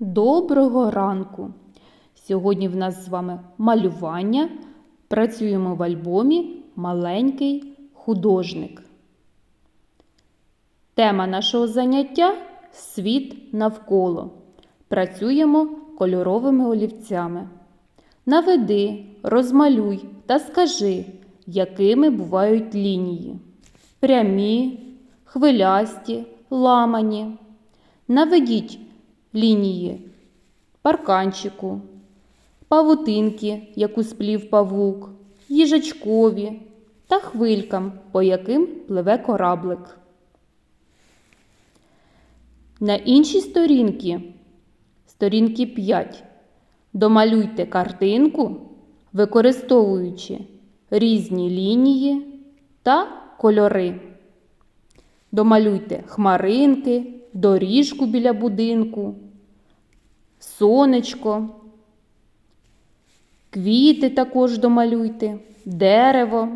Доброго ранку! Сьогодні в нас з вами малювання. Працюємо в альбомі Маленький художник. Тема нашого заняття світ навколо. Працюємо кольоровими олівцями. Наведи, розмалюй та скажи, якими бувають лінії. Прямі, хвилясті, ламані. Наведіть лінії парканчику, павутинки, яку сплів павук, їжачкові та хвилькам, по яким пливе кораблик. На іншій сторінці, сторінки 5, домалюйте картинку, використовуючи різні лінії та кольори. Домалюйте хмаринки, доріжку біля будинку, сонечко, квіти також домалюйте, дерево.